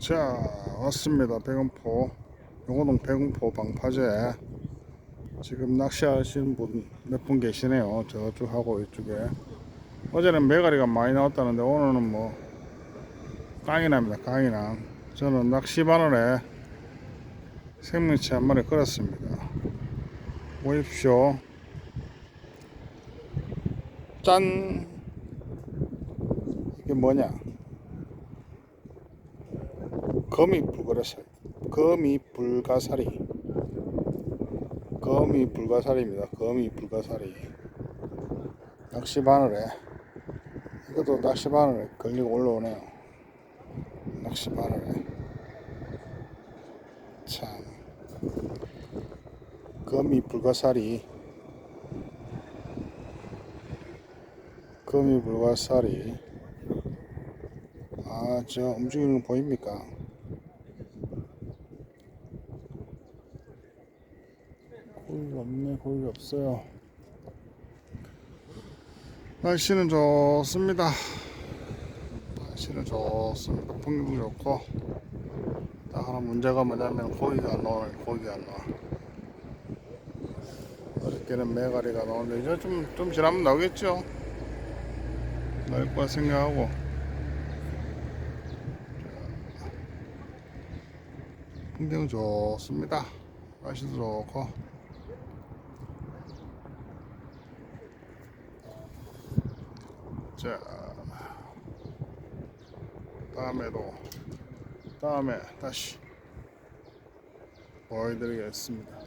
자 왔습니다. 백운포. 용호동 백운포 방파제. 지금 낚시하시는 분 몇 분 계시네요. 저쪽하고 이쪽에. 어제는 메가리가 많이 나왔다는데 오늘은 뭐 깡이납니다. 깡이남 저는 낚시 바늘에 생명치 한 마리 끌었습니다. 보십시오. 짠. 이게 뭐냐 거미 불가사리 거미 불가사리. 거미 불가사리입니다. 거미 불가사리. 낚시 바늘에 이것도 낚시 바늘에 걸리고 올라오네요. 낚시 바늘에. 참. 거미 불가사리. 거미 불가사리. 아 저 움직이는 거 보입니까 고기가 없네 고기가 없어요. 날씨는 좋습니다. 날씨는 좋습니다. 풍경 좋고. 딱 하나 문제가 뭐냐면 고기가 안 나오네 고기가 안 나와. 어저께는 메가리가 나오는데 이제 좀, 좀 지나면 나오겠죠? 나올 거라 생각하고. 풍경 좋습니다. 날씨도 좋고 자 다음에도 다음에 다시 보여드리겠습니다.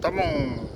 따봉